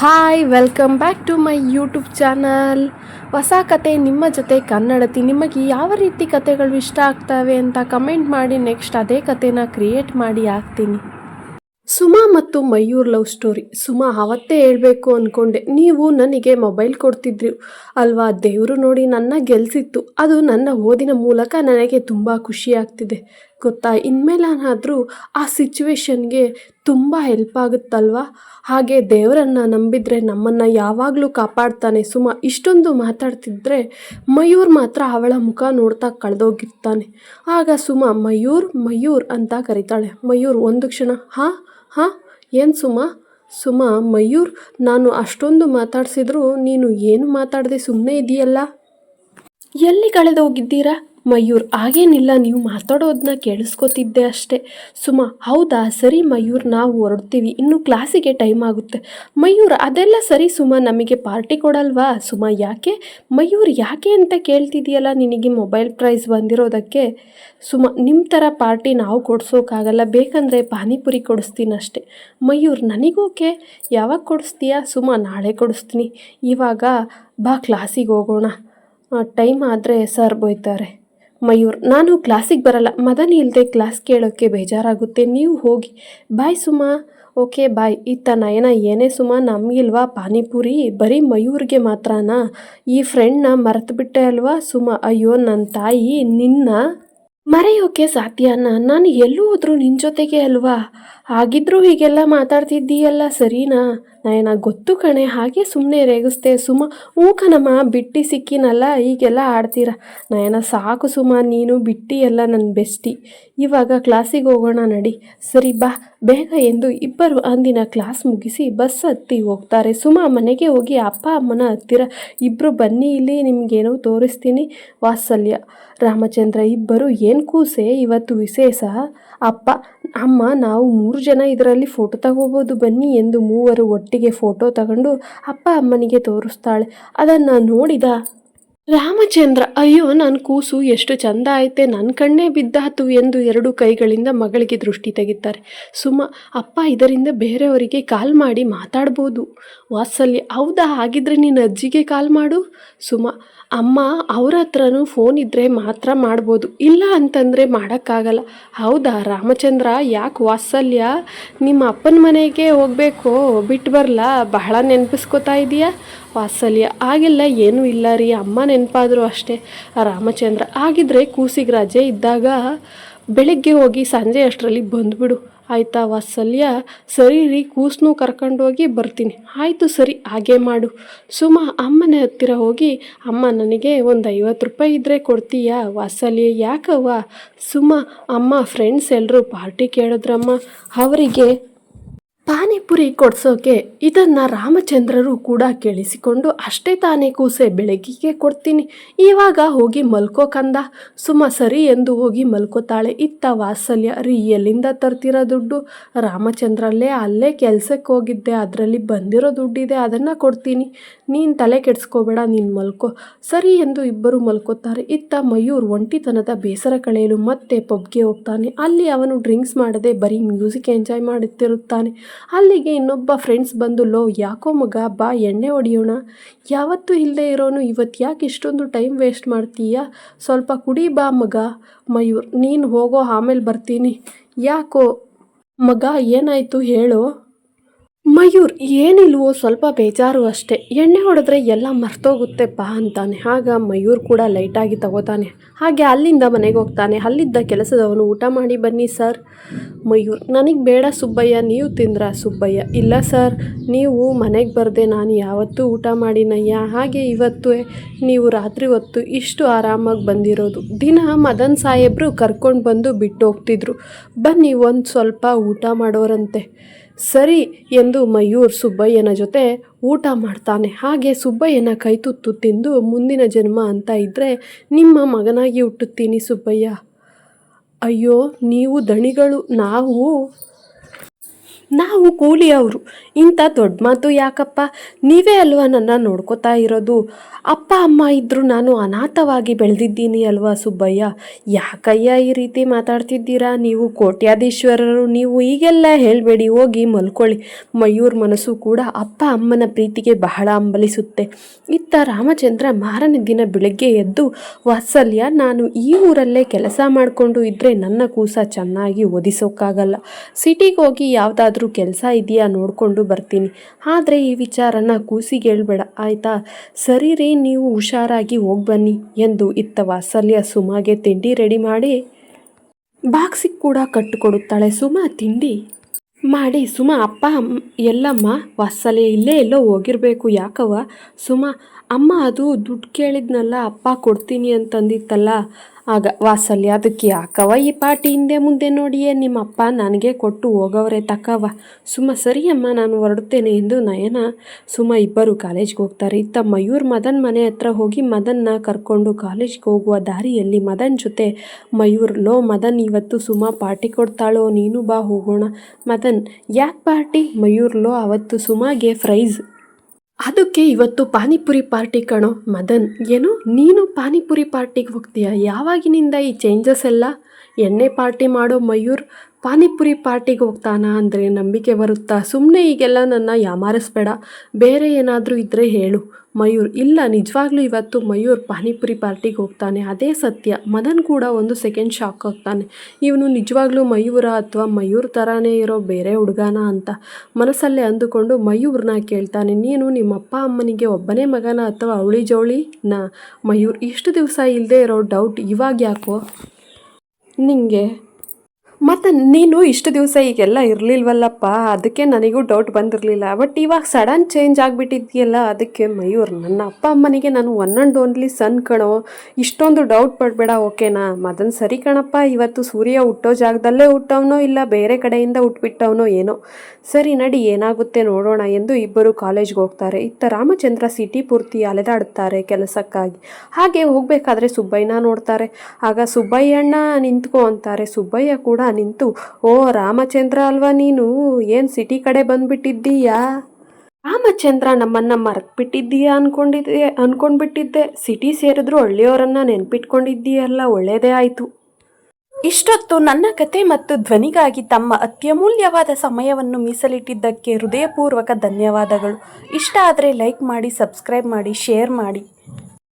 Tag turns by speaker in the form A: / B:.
A: Hi welcome back to my YouTube channel ಹೊಸ ಕತೆ ನಿಮ್ಮ ಜೊತೆ ಕನ್ನಡತಿ. ನಿಮಗೆ ಯಾವ ರೀತಿ ಕತೆಗಳು ಇಷ್ಟ ಆಗ್ತವೆ ಅಂತ ಕಮೆಂಟ್ ಮಾಡಿ ನೆಕ್ಸ್ಟ್ ಅದೇ ಕತೆನ ಕ್ರಿಯೇಟ್ ಮಾಡಿ ಹಾಕ್ತೀನಿ. ಸುಮಾ ಮತ್ತು ಮಯೂರ್ ಲವ್ ಸ್ಟೋರಿ ಸುಮಾ ಅವತ್ತೇ ಹೇಳಬೇಕು ಅಂದ್ಕೊಂಡೆ ನೀವು ನನಗೆ ಮೊಬೈಲ್ ಕೊಡ್ತಿದ್ರು ಅಲ್ವಾ? ದೇವರು ನೋಡಿ ನನ್ನ ಗೆಲ್ಸಿತ್ತು. ಅದು ನನ್ನ ಓದಿನ ಮೂಲಕ ನನಗೆ ತುಂಬ ಖುಷಿ ಆಗ್ತಿದೆ. ಗೊತ್ತಾ? ಇನ್ಮೇಲಾನಾದರೂ ಆ ಸಿಚುವೇಶನ್ಗೆ ತುಂಬ ಹೆಲ್ಪ್ ಆಗುತ್ತಲ್ವಾ? ಹಾಗೆ ದೇವರನ್ನು ನಂಬಿದರೆ ನಮ್ಮನ್ನು ಯಾವಾಗಲೂ ಕಾಪಾಡ್ತಾನೆ. ಸುಮ, ಇಷ್ಟೊಂದು ಮಾತಾಡ್ತಿದ್ರೆ ಮಯೂರ್ ಮಾತ್ರ ಅವಳ ಮುಖ ನೋಡ್ತಾ ಕಳೆದೋಗಿರ್ತಾನೆ. ಆಗ ಸುಮ, ಮಯೂರ್ ಮಯೂರ್ ಅಂತ ಕರೀತಾಳೆ. ಮಯೂರ್, ಒಂದು ಕ್ಷಣ, ಹಾಂ ಹಾಂ, ಏನು ಸುಮ? ಸುಮ, ಮಯೂರ್, ನಾನು ಅಷ್ಟೊಂದು ಮಾತಾಡಿಸಿದ್ರು ನೀನು ಏನು ಮಾತಾಡದೆ ಸುಮ್ಮನೆ ಇದೆಯಲ್ಲ? ಎಲ್ಲಿ ಕಳೆದೋಗಿದ್ದೀರಾ? ಮಯೂರ್, ಹಾಗೇನಿಲ್ಲ, ನೀವು ಮಾತಾಡೋದನ್ನ ಕೇಳಿಸ್ಕೊತಿದ್ದೆ ಅಷ್ಟೇ. ಸುಮಾ, ಹೌದಾ? ಸರಿ ಮಯೂರ್, ನಾವು ಹೊರಡ್ತೀವಿ. ಇನ್ನು ಕ್ಲಾಸಿಗೆ ಟೈಮ್ ಆಗುತ್ತೆ. ಮಯೂರ್, ಅದೆಲ್ಲ ಸರಿ ಸುಮಾ, ನಮಗೆ ಪಾರ್ಟಿ ಕೊಡಲ್ವಾ? ಸುಮಾ, ಯಾಕೆ? ಮಯೂರ್, ಯಾಕೆ ಅಂತ ಕೇಳ್ತಿದೆಯಲ್ಲ ನಿನಗೆ ಮೊಬೈಲ್ ಪ್ರೈಸ್ ಬಂದಿರೋದಕ್ಕೆ? ಸುಮಾ ನಿಮ್ಮ ಥರ ಪಾರ್ಟಿ ನಾವು ಕೊಡ್ಸೋಕ್ಕಾಗಲ್ಲ ಬೇಕಂದರೆ ಪಾನಿಪುರಿ ಕೊಡಿಸ್ತೀನಿ ಅಷ್ಟೇ. ಮಯೂರ್, ನನಗೋಕೆ? ಯಾವಾಗ ಕೊಡಿಸ್ತೀಯಾ? ಸುಮ, ನಾಳೆ ಕೊಡಿಸ್ತೀನಿ. ಇವಾಗ ಬಾ, ಕ್ಲಾಸಿಗೆ ಹೋಗೋಣ. ಟೈಮ್ ಆದರೆ ಸರ್ ಬೈತಾರೆ. ಮಯೂರ್, ನಾನು ಕ್ಲಾಸಿಗೆ ಬರಲ್ಲ. ಮದನ್ ಇಲ್ಲದೆ ಕ್ಲಾಸ್ ಕೇಳೋಕ್ಕೆ ಬೇಜಾರಾಗುತ್ತೆ. ನೀವು ಹೋಗಿ, ಬಾಯ್ ಸುಮಾ. ಓಕೆ, ಬಾಯ್. ಇತ್ತ ನಯನ, ಏನೇ ಸುಮಾ, ನಮಗಿಲ್ವಾ? ಪಾನಿಪುರಿ? ಬರೀ ಮಯೂರ್ಗೆ ಮಾತ್ರನಾ? ಈ ಫ್ರೆಂಡ್ನ ಮರೆತುಬಿಟ್ಟೆ ಅಲ್ವಾ? ಸುಮಾ, ಅಯ್ಯೋ ನನ್ನ ತಾಯಿ, ನಿನ್ನ ಮರೆಯೋಕೆ ಸಾಧ್ಯನಾ? ನಾನು ಎಲ್ಲೂ ಹೋದ್ರು ನಿನ್ನ ಜೊತೆಗೆ ಅಲ್ವಾ? ಹಾಗಿದ್ರೂ ಹೀಗೆಲ್ಲ ಮಾತಾಡ್ತಿದ್ದೀಯಲ್ಲ, ಸರಿನಾ? ನಯನ ಗೊತ್ತು ಕಣೆ, ಹಾಗೆ ಸುಮ್ಮನೆ ರೇಗಿಸ್ತೆ. ಸುಮ ಹ್ಞೂ ಕಣಮ್ಮ ಬಿಟ್ಟು ಸಿಕ್ಕಿನಲ್ಲ, ಈಗೆಲ್ಲ ಆಡ್ತೀರ? ನಯನ, ಸಾಕು ಸುಮ, ನೀನು ಬಿಟ್ಟಿ ಎಲ್ಲ ನನ್ನ ಬೆಸ್ಟಿ. ಇವಾಗ ಕ್ಲಾಸಿಗೆ ಹೋಗೋಣ ನಡಿ. ಸರಿ, ಬಾ. ಬೇಗ ಎಂದು ಇಬ್ಬರು ಅಂದಿನ ಕ್ಲಾಸ್ ಮುಗಿಸಿ ಬಸ್ ಹತ್ತಿ ಹೋಗ್ತಾರೆ. ಸುಮ, ಮನೆಗೆ ಹೋಗಿ ಅಪ್ಪ, ಅಮ್ಮನ ಹತ್ತಿರ. ಇಬ್ಬರು ಬನ್ನಿ, ಇಲ್ಲಿ ನಿಮಗೇನೋ ತೋರಿಸ್ತೀನಿ. ವಾತ್ಸಲ್ಯ. ರಾಮಚಂದ್ರ, ಇಬ್ಬರು ಏನು ಕೂಸೆ, ಇವತ್ತು ವಿಶೇಷ? ಅಪ್ಪ ಅಮ್ಮ, ನಾವು ಮೂರು ಜನ ಇದರಲ್ಲಿ ಫೋಟೋ ತಗೋಬೋದು ಬನ್ನಿ ಎಂದು ಮೂವರು ಒಟ್ಟಿಗೆ ಫೋಟೋ ತಗೊಂಡು ಅಪ್ಪ ಅಮ್ಮನಿಗೆ ತೋರಿಸ್ತಾಳೆ. ಅದನ್ನು ನೋಡಿದ ರಾಮಚಂದ್ರ, ಅಯ್ಯೋ ನನ್ನ ಕೂಸು ಎಷ್ಟು ಚಂದ ಐತೆ ನನ್ನ ಕಣ್ಣೇ ಬಿದ್ದಾತು ಎಂದು ಎರಡು ಕೈಗಳಿಂದ ಮಗಳಿಗೆ ದೃಷ್ಟಿ ತೆಗಿತಾರೆ. ಸುಮ, ಅಪ್ಪ, ಇದರಿಂದ ಬೇರೆಯವರಿಗೆ ಕಾಲ್ ಮಾಡಿ ಮಾತಾಡ್ಬೋದು. ವಾತ್ಸಲ್ಯ, ಹೌದಾ? ಹಾಗಿದ್ರೆ ನೀನು ಅಜ್ಜಿಗೆ ಕಾಲ್ ಮಾಡು. ಸುಮ ಅಮ್ಮ ಅವ್ರ ಹತ್ರನೂ ಫೋನ್ ಇದ್ದರೆ ಮಾತ್ರ ಮಾಡ್ಬೋದು. ಇಲ್ಲ ಅಂತಂದರೆ ಮಾಡೋಕ್ಕಾಗಲ್ಲ. ಹೌದಾ ರಾಮಚಂದ್ರ? ಯಾಕೆ ವಾತ್ಸಲ್ಯ? ನಿಮ್ಮ ಅಪ್ಪನ ಮನೆಗೆ ಹೋಗಬೇಕು. ಬಿಟ್ಟು ಬರಲಾ? ಬಹಳ ನೆನಪಿಸ್ಕೋತಾ ಇದೆಯಾ? ವಾತ್ಸಲ್ಯ ಆಗಿಲ್ಲ ಏನೂ ಇಲ್ಲ ರೀ. ಅಮ್ಮ ನೆನಪಾದರೂ ಅಷ್ಟೇ. ರಾಮಚಂದ್ರ ಆಗಿದ್ದರೆ ಕೂಸಿಗೆ ರಜೆ ಇದ್ದಾಗ ಬೆಳಗ್ಗೆ ಹೋಗಿ ಸಂಜೆ ಅಷ್ಟರಲ್ಲಿ ಬಂದುಬಿಡು. ಆಯಿತಾ ವಾತ್ಸಲ್ಯ? ಸರಿ ರೀ ಕೂಸನ್ನು ಕರ್ಕೊಂಡೋಗಿ ಬರ್ತೀನಿ. ಆಯಿತು ಸರಿ, ಹಾಗೆ ಮಾಡು. ಸುಮ, ಅಮ್ಮನ ಹತ್ತಿರ ಹೋಗಿ, ಅಮ್ಮ ನನಗೆ ಒಂದು ಐವತ್ತು ರೂಪಾಯಿ ಇದ್ದರೆ ಕೊಡ್ತೀಯಾ? ವಾತ್ಸಲ್ಯ, ಯಾಕವ್ವ? ಸುಮ, ಅಮ್ಮ ಫ್ರೆಂಡ್ಸ್ ಎಲ್ಲರೂ ಪಾರ್ಟಿ ಕೇಳಿದ್ರಮ್ಮ. ಅವರಿಗೆ ಪಾನಿಪುರಿ ಕೊಡ್ಸೋಕೆ ಇದನ್ನು ರಾಮಚಂದ್ರರು ಕೂಡ ಕೇಳಿಸಿಕೊಂಡು ಅಷ್ಟೇ ತಾನೇ ಕೂಸೆ ಬೆಳಗಿಗೆ ಕೊಡ್ತೀನಿ. ಇವಾಗ ಹೋಗಿ ಮಲ್ಕೋ ಕಂದ. ಸರಿ ಎಂದು ಹೋಗಿ ಮಲ್ಕೋತಾಳೆ. ಇತ್ತ ವಾತ್ಸಲ್ಯ ರೀ ಎಲ್ಲಿಂದ ತರ್ತಿರೋ ದುಡ್ಡು? ರಾಮಚಂದ್ರಲ್ಲೇ ಅಲ್ಲೇ ಕೆಲಸಕ್ಕೆ ಹೋಗಿದ್ದೆ. ಅದರಲ್ಲಿ ಬಂದಿರೋ ದುಡ್ಡಿದೆ, ಅದನ್ನು ಕೊಡ್ತೀನಿ. ನೀನು ತಲೆ ಕೆಡಿಸ್ಕೋಬೇಡ, ನೀನು ಮಲ್ಕೋ. ಸರಿ ಎಂದು ಇಬ್ಬರು ಮಲ್ಕೋತಾರೆ. ಇತ್ತ ಮಯೂರ್ ಒಂಟಿತನದ ಬೇಸರ ಕಳೆಯಲು ಮತ್ತೆ ಪಬ್ಗೆ ಹೋಗ್ತಾನೆ. ಅಲ್ಲಿ ಅವನು ಡ್ರಿಂಕ್ಸ್ ಮಾಡದೆ ಬರೀ ಮ್ಯೂಸಿಕ್ ಎಂಜಾಯ್ ಮಾಡುತ್ತಿರುತ್ತಾನೆ. ಅಲ್ಲಿಗೆ ಇನ್ನೊಬ್ಬ ಫ್ರೆಂಡ್ಸ್ ಬಂದು, ಲೋ, ಯಾಕೋ ಮಗ, ಬಾ, ಎಣ್ಣೆ ಹೊಡಿಯೋಣ. ಯಾವತ್ತೂ ಇಲ್ಲದೆ ಇರೋನು, ಇವತ್ತು ಯಾಕೆ ಇಷ್ಟೊಂದು ಟೈಮ್ ವೇಸ್ಟ್ ಮಾಡ್ತೀಯಾ? ಸ್ವಲ್ಪ ಕುಡಿ ಬಾ ಮಗ. ಮಯೂರ್, ನೀನು ಹೋಗೋ ಆಮೇಲೆ ಬರ್ತೀನಿ. ಯಾಕೋ, ಮಗ, ಏನಾಯಿತು ಹೇಳು. ಮಯೂರ್, ಏನಿಲ್ವೋ ಸ್ವಲ್ಪ ಬೇಜಾರು ಅಷ್ಟೇ. ಎಣ್ಣೆ ಹೊಡೆದ್ರೆ ಎಲ್ಲ ಮರ್ತೋಗುತ್ತೆ ಬಾ ಅಂತಾನೆ. ಆಗ ಮಯೂರ್ ಕೂಡ ಲೈಟಾಗಿ ತಗೋತಾನೆ. ಹಾಗೆ ಅಲ್ಲಿಂದ ಮನೆಗೆ ಹೋಗ್ತಾನೆ. ಅಲ್ಲಿದ್ದ ಕೆಲಸದವನು, ಊಟ ಮಾಡಿ ಬನ್ನಿ ಸರ್. ಮಯೂರ್, ನನಗೆ ಬೇಡ ಸುಬ್ಬಯ್ಯ, ನೀವು ತಿಂದ್ರ ಸುಬ್ಬಯ್ಯ? ಇಲ್ಲ ಸರ್, ನೀವು ಮನೆಗೆ ಬರದೆ ನಾನು ಯಾವತ್ತೂ ಊಟ ಮಾಡಿನಯ್ಯ. ಹಾಗೆ ಇವತ್ತು ನೀವು ರಾತ್ರಿ ಹೊತ್ತು ಇಷ್ಟು ಆರಾಮಾಗಿ ಬಂದಿರೋದು. ದಿನ ಮದನ್ ಸಾಹೇಬ್ರು ಕರ್ಕೊಂಡು ಬಂದು ಬಿಟ್ಟು ಹೋಗ್ತಿದ್ರು ಬನ್ನಿ ಒಂದು ಸ್ವಲ್ಪ ಊಟ ಮಾಡೋರಂತೆ. ಸರಿ ಎಂದು ಮಯೂರ್ ಸುಬ್ಬಯ್ಯನ ಜೊತೆ ಊಟ ಮಾಡ್ತಾನೆ. ಹಾಗೆ ಸುಬ್ಬಯ್ಯನ ಕೈತುತ್ತು ತಿಂದು ಮುಂದಿನ ಜನ್ಮ ಅಂತ ಇದ್ದರೆ ನಿಮ್ಮ ಮಗನಾಗಿ ಹುಟ್ಟುತ್ತೀನಿ ಸುಬ್ಬಯ್ಯ. ಅಯ್ಯೋ, ನೀವು ದಣಿಗಳು ನಾವು ನಾವು ಕೂಲಿಯವರು ಇಂಥ ದೊಡ್ಡ ಮಾತು ಯಾಕಪ್ಪ? ನೀವೇ ಅಲ್ವಾ ನನ್ನ ನೋಡ್ಕೋತಾ ಇರೋದು? ಅಪ್ಪ, ಅಮ್ಮ ಇದ್ದರೂ ನಾನು ಅನಾಥವಾಗಿ ಬೆಳೆದಿದ್ದೀನಿ ಅಲ್ವಾ ಸುಬ್ಬಯ್ಯ? ಯಾಕಯ್ಯ ಈ ರೀತಿ ಮಾತಾಡ್ತಿದ್ದೀರಾ? ನೀವು ಕೋಟ್ಯಾಧೀಶ್ವರರು, ನೀವು ಈಗೆಲ್ಲ ಹೇಳಬೇಡಿ, ಹೋಗಿ ಮಲ್ಕೊಳ್ಳಿ. ಮಯೂರ್ ಮನಸ್ಸು ಕೂಡ ಅಪ್ಪ, ಅಮ್ಮನ ಪ್ರೀತಿಗೆ ಬಹಳ ಅಂಬಲಿಸುತ್ತೆ ಇತ್ತ ರಾಮಚಂದ್ರ ಮಾರನೇ ದಿನ ಬೆಳಗ್ಗೆ ಎದ್ದು ವಾತ್ಸಲ್ಯ, ನಾನು ಈ ಊರಲ್ಲೇ ಕೆಲಸ ಮಾಡಿಕೊಂಡು ಇದ್ದರೆ ನನ್ನ ಕೂಸ ಚೆನ್ನಾಗಿ ಓದಿಸೋಕ್ಕಾಗಲ್ಲ. ಸಿಟಿಗೆ ಹೋಗಿ ಯಾವುದಾದ್ರೂ ಕೆಲಸ ಇದೆಯಾ ನೋಡಿಕೊಂಡು ಬರ್ತೀನಿ. ಆದರೆ ಈ ವಿಚಾರನ ಕೂಸಿಗೆ ಹೇಳ್ಬೇಡ, ಆಯಿತಾ? ಸರಿ ರೀ, ನೀವು ಹುಷಾರಾಗಿ ಹೋಗಿ ಬನ್ನಿ ಎಂದು ಇತ್ತ ವಾತ್ಸಲ್ಯ ಸುಮಾಗೆ ತಿಂಡಿ ರೆಡಿ ಮಾಡಿ ಬಾಕ್ಸಿಗೆ ಕೂಡ ಕಟ್ಟಿಕೊಡುತ್ತಾಳೆ ಸುಮಾ, ತಿಂಡಿ? ಮಾಡಿ, ಸುಮಾ, ಅಪ್ಪ ಎಲ್ಲಮ್ಮ, ವಾತ್ಸಲ್ಯ ಇಲ್ಲೇ ಎಲ್ಲೋ ಹೋಗಿರಬೇಕು ಯಾಕವ್ವ? ಸುಮಾ, ಅಮ್ಮ ಅದು ದುಡ್ಡು ಕೇಳಿದ್ನಲ್ಲ, ಅಪ್ಪ ಕೊಡ್ತೀನಿ ಅಂತಂದಿತ್ತಲ್ಲ. ಆಗ ವಾಸಲ್ಯ ಅದಕ್ಕೆ ಯಾಕವ ಈ ಪಾಟಿ ಹಿಂದೆ ಮುಂದೆ ನೋಡಿಯೇ ನಿಮ್ಮ ಅಪ್ಪ ನನಗೆ ಕೊಟ್ಟು ಹೋಗವ್ರೆ ತಕ್ಕವ ಸುಮ್ಮ ಸರಿಯಮ್ಮ, ನಾನು ಹೊರಡುತ್ತೇನೆ ಎಂದು ನಯನ ಸುಮ್ಮ ಇಬ್ಬರು ಕಾಲೇಜ್ಗೆ ಹೋಗ್ತಾರೆ. ಇತ್ತ ಮಯೂರ್ ಮದನ್ ಮನೆ ಹತ್ರ ಹೋಗಿ ಮದನ್ನ ಕರ್ಕೊಂಡು ಕಾಲೇಜ್ಗೆ ಹೋಗುವ ದಾರಿಯಲ್ಲಿ ಮದನ್ ಜೊತೆ ಮಯೂರ್, ಲೋ ಮದನ್, ಇವತ್ತು ಸುಮ ಪಾರ್ಟಿ ಕೊಡ್ತಾಳೋ, ನೀನು ಬಾ ಹೋಗೋಣ. ಮದನ್, ಯಾಕೆ ಪಾರ್ಟಿ? ಮಯೂರ್, ಲೋ, ಅವತ್ತು ಸುಮಗೆ ಫ್ರೈಸ್ ಅದಕ್ಕೆ ಇವತ್ತು ಪಾನಿಪುರಿ ಪಾರ್ಟಿ ಕಣೋ, ಮದನ್. ಏನು? ನೀನು ಪಾನಿಪುರಿ ಪಾರ್ಟಿಗೆ ಹೋಗ್ತೀಯ? ಯಾವಾಗಿನಿಂದ ಈ ಚೇಂಜಸ್ ಎಲ್ಲ? ಎಣ್ಣೆ ಪಾರ್ಟಿ ಮಾಡೋ ಮಯೂರ್ ಪಾನಿಪುರಿ ಪಾರ್ಟಿಗೆ ಹೋಗ್ತಾನಾ ಅಂದರೆ ನಂಬಿಕೆ ಬರುತ್ತಾ? ಸುಮ್ಮನೆ ಈಗೆಲ್ಲ ನನ್ನ ಯಾಮಾರಿಸ್ಬೇಡ. ಬೇರೆ ಏನಾದರೂ ಇದ್ದರೆ ಹೇಳು. ಮಯೂರ್. ಇಲ್ಲ, ನಿಜವಾಗ್ಲೂ ಇವತ್ತು ಮಯೂರ್ ಪಾನಿಪುರಿ ಪಾರ್ಟಿಗೆ ಹೋಗ್ತಾನೆ. ಅದೇ ಸತ್ಯ. ಮದನ್ ಕೂಡ ಒಂದು ಸೆಕೆಂಡ್ ಶಾಕ್ ಆಗ್ತಾನೆ. ಇವನು ನಿಜವಾಗ್ಲೂ ಮಯೂರ ಅಥವಾ ಮಯೂರ್ ಥರನೇ ಇರೋ ಬೇರೆ ಹುಡುಗನ ಅಂತ ಮನಸ್ಸಲ್ಲೇ ಅಂದುಕೊಂಡು ಮಯೂರ್ನ ಕೇಳ್ತಾನೆ. ನೀನು ನಿಮ್ಮ ಅಪ್ಪ ಅಮ್ಮನಿಗೆ ಒಬ್ಬನೇ ಮಗನ ಅಥವಾ ಅವಳಿ ಜವಳಿ ನಾ? ಮಯೂರ್, ಇಷ್ಟು ದಿವಸ ಇಲ್ಲದೆ ಇರೋ ಡೌಟ್ ಇವಾಗ ಯಾಕೋ ನಿಂಗೆ ಮತ್ತು ನೀನು ಇಷ್ಟು ದಿವಸ ಈಗೆಲ್ಲ ಇರಲಿಲ್ವಲ್ಲಪ್ಪ, ಅದಕ್ಕೆ ನನಗೂ ಡೌಟ್ ಬಂದಿರಲಿಲ್ಲ. ಬಟ್ ಇವಾಗ ಸಡನ್ ಚೇಂಜ್ ಆಗಿಬಿಟ್ಟಿದ್ಯಲ್ಲ, ಅದಕ್ಕೆ ಮಯೂರ್ ನನ್ನ ಅಪ್ಪ ಅಮ್ಮನಿಗೆ ನಾನು ಒನ್ ಆ್ಯಂಡ್ ಓನ್ಲಿ ಸನ್ ಕಣೋ. ಇಷ್ಟೊಂದು ಡೌಟ್ ಪಡಬೇಡ ಓಕೆನಾ ಮದನ್ ಸರಿ ಕಣಪ್ಪ, ಇವತ್ತು ಸೂರ್ಯ ಹುಟ್ಟೋ ಜಾಗದಲ್ಲೇ ಹುಟ್ಟವನೋ ಇಲ್ಲ ಬೇರೆ ಕಡೆಯಿಂದ ಹುಟ್ಬಿಟ್ಟವನೋ ಏನೋ? ಸರಿ ನಡಿ, ಏನಾಗುತ್ತೆ ನೋಡೋಣ ಎಂದು ಇಬ್ಬರು ಕಾಲೇಜ್ಗೆ ಹೋಗ್ತಾರೆ. ಇತ್ತ ರಾಮಚಂದ್ರ ಸಿಟಿ ಪೂರ್ತಿ ಅಲೆದಾಡ್ತಾರೆ ಕೆಲಸಕ್ಕಾಗಿ. ಹಾಗೆ ಹೋಗಬೇಕಾದ್ರೆ ಸುಬ್ಬಯ್ಯನ ನೋಡ್ತಾರೆ. ಆಗ ಸುಬ್ಬಯ್ಯಣ್ಣ ನಿಂತ್ಕೋ ಅಂತಾರೆ. ಸುಬ್ಬಯ್ಯ ಕೂಡ ನಿಂತು, ಓ ರಾಮಚಂದ್ರ ಅಲ್ವಾ ನೀನು? ಏನು ಸಿಟಿ ಕಡೆ ಬಂದ್ಬಿಟ್ಟಿದ್ದೀಯಾ? ರಾಮಚಂದ್ರ ನಮ್ಮನ್ನ ಮರೆತ್ಬಿಟ್ಟಿದ್ದೀಯಾ ಅನ್ಕೊಂಡಿದ್ದೆ, ಅನ್ಕೊಂಡ್ಬಿಟ್ಟಿದ್ದೆ. ಸಿಟಿ ಸೇರಿದ್ರು ಹಳ್ಳಿಯವರನ್ನ ನೆನ್ಪಿಟ್ಕೊಂಡಿದ್ದೀಯಲ್ಲ, ಒಳ್ಳೇದೇ ಆಯಿತು. ಇಷ್ಟೊತ್ತು ನನ್ನ ಕತೆ ಮತ್ತು ಧ್ವನಿಗಾಗಿ ತಮ್ಮ ಅತ್ಯಮೂಲ್ಯವಾದ ಸಮಯವನ್ನು ಮೀಸಲಿಟ್ಟಿದ್ದಕ್ಕೆ ಹೃದಯಪೂರ್ವಕ ಧನ್ಯವಾದಗಳು. ಇಷ್ಟ ಆದರೆ ಲೈಕ್ ಮಾಡಿ, ಸಬ್ಸ್ಕ್ರೈಬ್ ಮಾಡಿ, ಶೇರ್ ಮಾಡಿ.